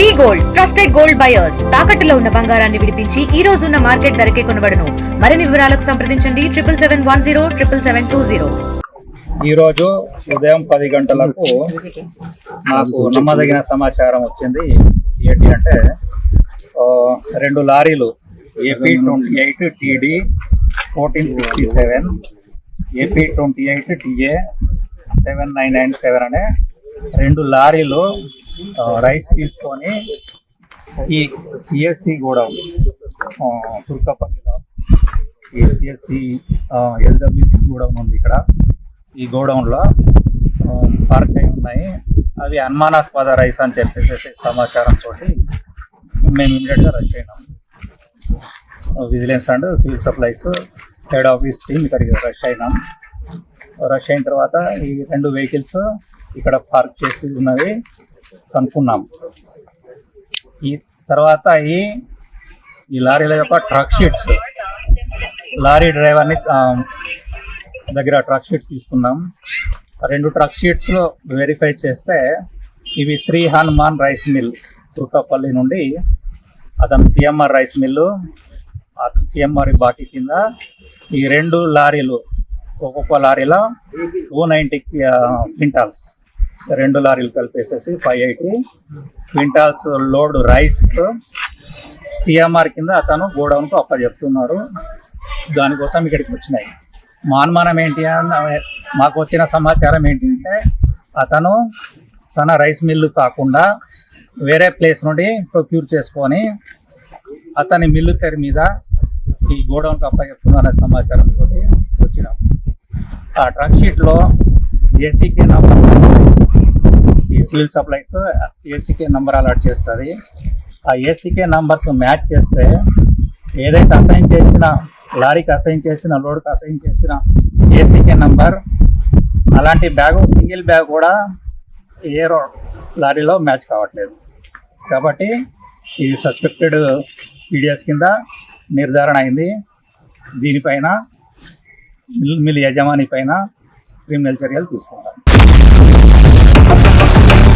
V gold trusted gold buyers తాకట్టులో ఉన్న బంగారాన్ని విడిపించి ఈ రోజు ఉన్న మార్కెట్ ధరకే కొనబడను. మరిన్ని వివరాలకు సంప్రదించండి. Triple seven one zero triple seven two zero ఈ రోజు ఉదయం పది గంటలకు నాకు నమ్మదగిన సమాచారం వచ్చింది. ఏంటి అంటే ఆ, రెండు లారీలు AP twenty eight TD fourteen sixty seven AP twenty eight TA seven nine nine seven అనే రెండు లారీలు రైస్ తీసుకొని ఈ సిఎస్సి కూడా తుర్కపల్లిలో. ఈ సిఎస్సి ఎల్డబ్ల్యూసి గోడౌన్ ఉంది ఇక్కడ. ఈ గోడౌన్లో పార్క్ అయి ఉన్నాయి. అవి అనుమానాస్పద రైస్ అని చెప్పేసి సమాచారం తోటి మేము ఇమీడియట్గా రష్ అయినాం. Vigilance and civil supplies head office team ఇక్కడికి రష్ అయినాం. రష్ అయిన తర్వాత ఈ రెండు వెహికల్స్ ఇక్కడ పార్క్ చేసి ఉన్నవి. కనుక్కున్నాం. ఈ తర్వాత ఈ ఈ లారీల యొక్క ట్రక్ షీట్స్. లారీ డ్రైవర్ని దగ్గర ట్రక్ షీట్స్ తీసుకున్నాం రెండు ట్రక్ షీట్స్ వెరిఫై చేస్తే ఇవి శ్రీ హనుమాన్ రైస్ మిల్ తుర్కాపల్లి నుండి అతను సిఎంఆర్ రైస్ మిల్లు అతను సిఎంఆర్ బాటి కింద ఈ రెండు లారీలు ఒక్కొక్క లారీలో టూ నైంటీ క్వింటాల్స్. రెండు లారీలు కలిపేసేసి five eighty quintals load rice CMR కింద అతను గోడౌన్కు అప్పచెప్తున్నారు. దానికోసం ఇక్కడికి వచ్చినాయి. మా అనుమానం ఏంటి అన్న మాకు వచ్చిన సమాచారం ఏంటి అంటే అతను తన రైస్ మిల్లు కాకుండా వేరే ప్లేస్ నుండి ప్రొక్యూర్ చేసుకొని అతని మిల్లు తెర మీద ఈ గోడౌన్కి అప్పచెప్తున్నారనే సమాచారంతో వచ్చినాం. ఆ ట్రక్ షీట్లో ACK number civil supplies ACK number allot చేస్తుంది. ఆ ఏసీకే నంబర్స్ మ్యాచ్ చేస్తే ఏదైతే అసైన్ చేసిన లారీకి అసైన్ చేసిన లోడ్కి అసైన్ చేసిన ఏసీకే నంబర్ అలాంటి బ్యాగ్ సింగిల్ బ్యాగ్ కూడా ఏ లారీలో మ్యాచ్ కావట్లేదు. కాబట్టి ఇది సస్పెక్టెడ్ పీడిఎస్ కింద నిర్ధారణ అయింది. దీనిపైన మిల్ మిల్ యజమాని పైన క్రిమినల్ చర్యలు తీసుకుంటాం